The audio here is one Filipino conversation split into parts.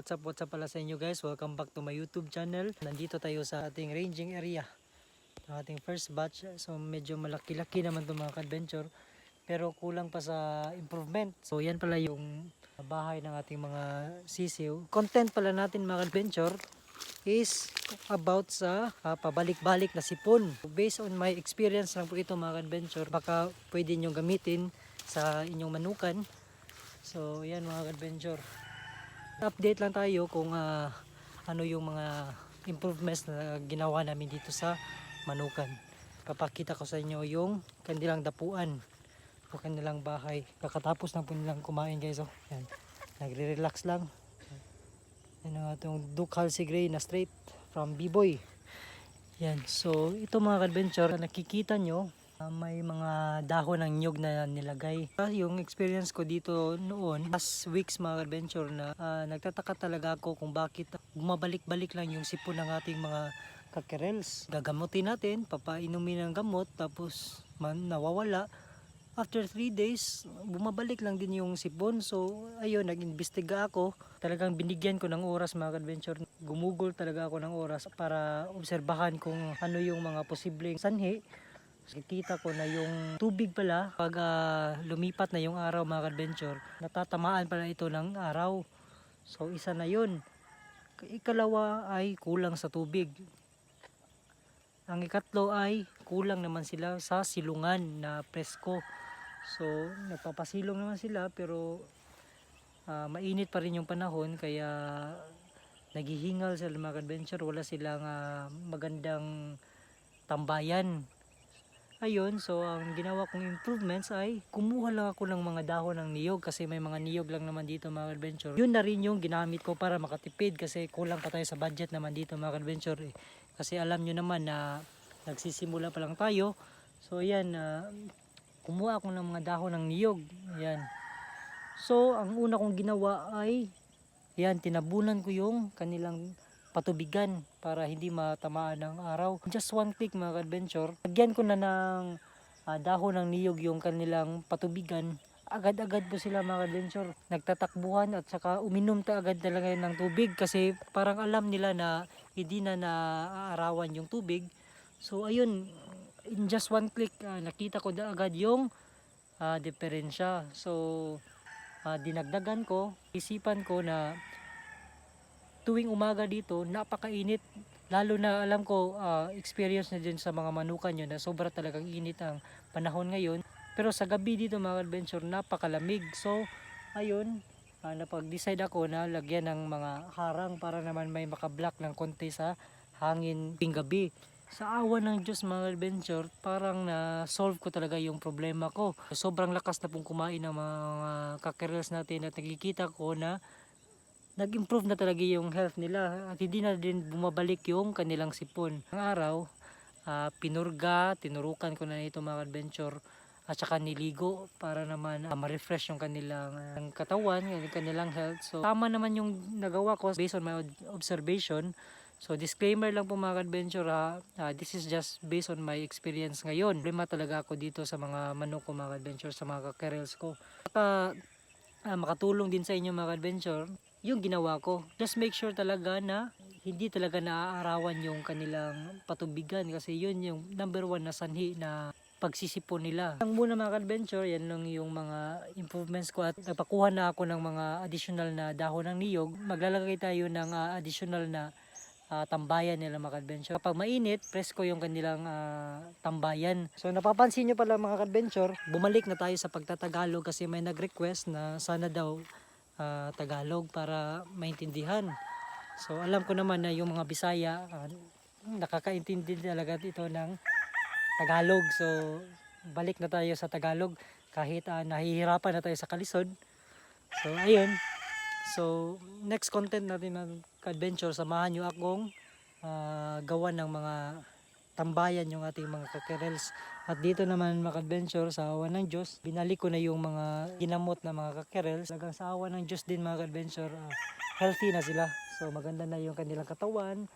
what's up, what's up pala sa inyo guys. Welcome back to my YouTube channel. Nandito tayo sa ating ranging area. Ang ating first batch. So medyo malaki-laki naman itong mga adventure Pero kulang pa sa improvement. So yan pala yung bahay ng ating mga sisiw. Content pala natin mga adventure is about sa ah, pabalik-balik na sipon. Based on my experience lang po ito mga adventure baka pwede nyo gamitin sa inyong manukan. So yan mga adventure update lang tayo kung ah, ano yung mga improvements na ginawa namin dito sa Manukan. Papakita ko sa inyo yung kanilang dapuan o kanilang bahay. Kakatapos na po nilang kumain guys. Oh. Yan. Nagre-relax lang. Yan ang atong Duke Halsey Gray na straight from B-Boy. Yan. So ito mga adventure nakikita nyo ah, may mga dahon ng nyug na nilagay. Ah, Yung experience ko dito noon, last weeks mga adventure na ah, nagtataka talaga ako kung bakit bumabalik-balik lang yung sipon ng ating mga kakerels. Gagamutin natin, papainumin ng gamot, tapos man, nawawala. After 3 days, bumabalik lang din yung sipon. So, ayun, nag-imbestiga ako. Talagang binigyan ko ng oras mga adventure. Gumugol talaga ako ng oras para obserbahan kung ano yung mga posibleng sanhi Nakikita ko na yung tubig pala pag ah, lumipat na yung araw mga adventure natatamaan pala ito ng araw. So isa na yun. Ikalawa ay kulang sa tubig. Ang ikatlo ay kulang naman sila sa silungan na presko. So nagpapasilong naman sila pero ah, mainit pa rin yung panahon kaya naghihingal sila mga adventure. Wala silang ah, magandang tambayan Ayun, so ang ginawa kong improvements ay kumuha lang ako ng mga dahon ng niyog kasi may mga niyog lang naman dito mga adventure. Yun na rin yung ginamit ko para makatipid kasi kulang pa tayo sa budget naman dito mga adventure. Eh. Kasi alam nyo naman na nagsisimula pa lang tayo. So ayan, ah, kumuha ako ng mga dahon ng niyog. Ayan. So ang una kong ginawa ay ayan, tinabunan ko yung kanilang patubigan para hindi matamaan ng araw. Just one click mga adventure. Lagyan ko na ng ah, dahon ng niyog yung kanilang patubigan. Agad-agad po sila mga adventure. Nagtatakbuhan at saka uminom ta agad talaga ng tubig kasi parang alam nila na hindi na naaarawan yung tubig. So ayun, in just one click ah, nakita ko na agad yung ah, diferensya. So ah, dinagdagan ko, isipan ko na tuwing umaga dito, napakainit. Lalo na alam ko, ah, experience na din sa mga manukan nyo na sobra talagang init ang panahon ngayon. Pero sa gabi dito mga adventure, napakalamig. So, ayun, ah, napag-decide ako na lagyan ng mga harang para naman may makablock ng konti sa hangin ting gabi. Sa awa ng Diyos mga adventure, parang na-solve ko talaga yung problema ko. Sobrang lakas na pong kumain ng mga kakerels natin at nakikita ko na nag-improve na talaga yung health nila at hindi na din bumabalik yung kanilang sipon. Ang araw, ah, pinurga, tinurukan ko na ito mga adventure at saka niligo para naman ah, ma-refresh yung kanilang ah, katawan, yung kanilang health. So tama naman yung nagawa ko based on my ob- observation. So disclaimer lang po mga adventure ha, Ah, this is just based on my experience ngayon. Problema talaga ako dito sa mga manok ko mga adventure, sa mga kakerels ko. At ah, ah, makatulong din sa inyo mga adventure, yung ginawa ko. Just make sure talaga na hindi talaga naaarawan yung kanilang patubigan kasi yun yung number one na sanhi na pagsisipon nila. Ang muna mga adventure, yan lang yung mga improvements ko at nagpakuha na ako ng mga additional na dahon ng niyog. Maglalagay tayo ng ah, additional na ah, tambayan nila mga adventure. Kapag mainit, presko yung kanilang ah, tambayan. So napapansin nyo pala mga adventure, bumalik na tayo sa pagtatagalog kasi may nag-request na sana daw ah, Tagalog para maintindihan. So alam ko naman na yung mga Bisaya ah, nakakaintindi talaga ito ng Tagalog. So balik na tayo sa Tagalog kahit ah, nahihirapan na tayo sa kalisod. So ayun. So next content natin ng adventure samahan nyo akong ah, gawa ng mga tambayan yung ating mga kakerels. At dito naman mga adventure sa awa ng Diyos, binalik ko na yung mga ginamot na mga kakerels. Hanggang sa awa ng Diyos din mga adventure, ah, healthy na sila. So maganda na yung kanilang katawan,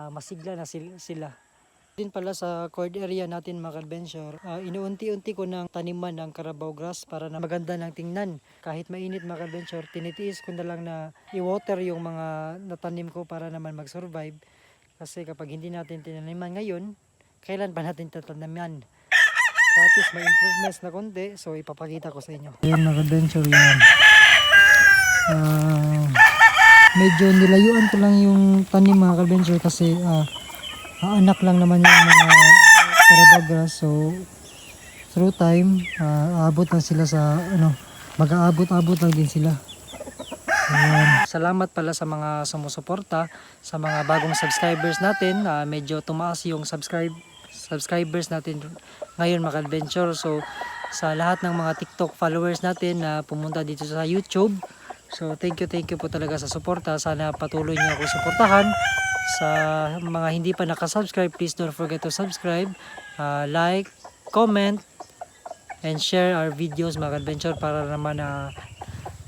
ah, masigla na sil- sila. Din pala sa cord area natin mga adventure, uh, inuunti-unti ko ng taniman ng Carabao grass para na maganda ng tingnan. Kahit mainit mga adventure, tinitiis ko na lang na i-water yung mga natanim ko para naman mag-survive. Kasi kapag hindi natin tinaniman ngayon, kailan pa natin tataniman? So at least may improvements na konti, so ipapakita ko sa inyo. Ayan mga adventure yan. Ah, medyo nilayuan ko lang yung tanim mga adventure kasi ah, anak lang naman yung mga karabagras. So through time, ah, aabot lang sila sa ano, mag-aabot-abot lang din sila. Ayan. Salamat pala sa mga sumusuporta, sa mga bagong subscribers natin. Ah, medyo tumaas yung subscribe subscribers natin ngayon mga adventure. So sa lahat ng mga TikTok followers natin na pumunta dito sa YouTube. So thank you thank you po talaga sa suporta. Sana patuloy niyo ako suportahan. Sa mga hindi pa nakasubscribe, please don't forget to subscribe, ah, like, comment, and share our videos mga adventure para naman na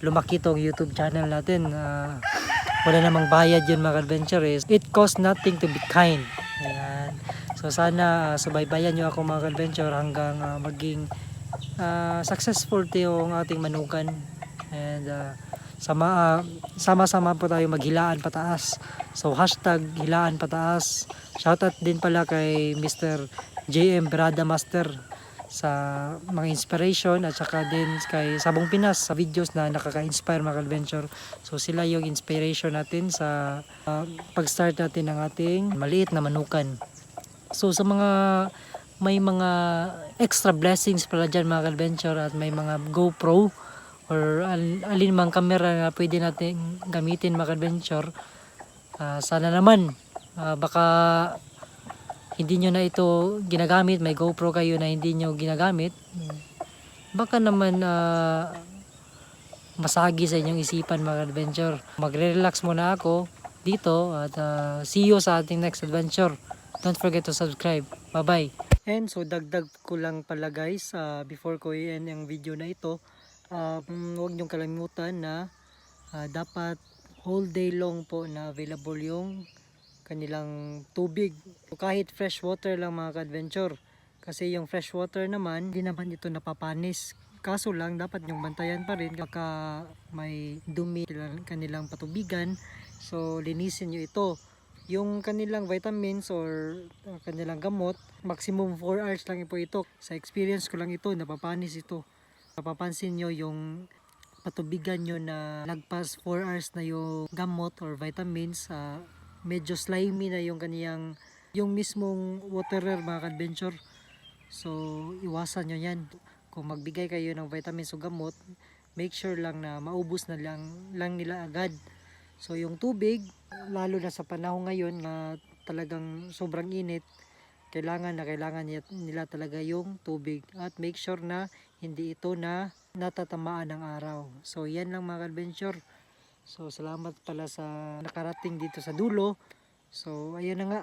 lumaki tong YouTube channel natin. Ah, wala namang bayad yun mga adventure is it costs nothing to be kind. Ayan. So sana uh, subaybayan nyo ako mga adventure hanggang ah, maging ah, successful yung ating manukan. And ah, sama ah, sama-sama po tayo maghilaan pataas. So hashtag hilaan pataas. Shoutout din pala kay Mr. JM Brada Master sa mga inspiration at saka din kay Sabong Pinas sa videos na nakaka-inspire mga adventure. So sila yung inspiration natin sa ah, pag-start natin ng ating maliit na manukan. So sa mga may mga extra blessings pala dyan mga adventure at may mga GoPro or al- alin mang camera na pwede natin gamitin mga adventure. Ah, sana naman ah, baka hindi nyo na ito ginagamit, may GoPro kayo na hindi nyo ginagamit, baka naman ah, masagi sa inyong isipan mga adventure. Magre-relax muna ako dito at ah, see you sa ating next adventure. Don't forget to subscribe. Bye-bye. And so dagdag ko lang pala guys, ah, before ko i-end ang video na ito, um, huwag niyong kalimutan na ah, dapat whole day long po na available yung kanilang tubig. So, kahit fresh water lang mga ka-adventure. Kasi yung fresh water naman, hindi naman ito napapanis. Kaso lang, dapat yung bantayan pa rin baka may dumi kanilang patubigan. So, linisin nyo ito. Yung kanilang vitamins or uh, kanilang gamot, maximum 4 hours lang po ito. Sa experience ko lang ito, napapanis ito. Napapansin nyo yung patubigan nyo na lagpas 4 hours na yung gamot or vitamins, ah, medyo slimy na yung kaniyang yung mismong waterer mga adventure so iwasan nyo yan. Kung magbigay kayo ng vitamins o gamot make sure lang na maubos na lang, lang nila agad. So yung tubig lalo na sa panahon ngayon na talagang sobrang init kailangan na kailangan nila talaga yung tubig. At make sure na hindi ito na natatamaan ng araw. So yan lang mga adventure So salamat pala sa nakarating dito sa dulo. So ayun na nga,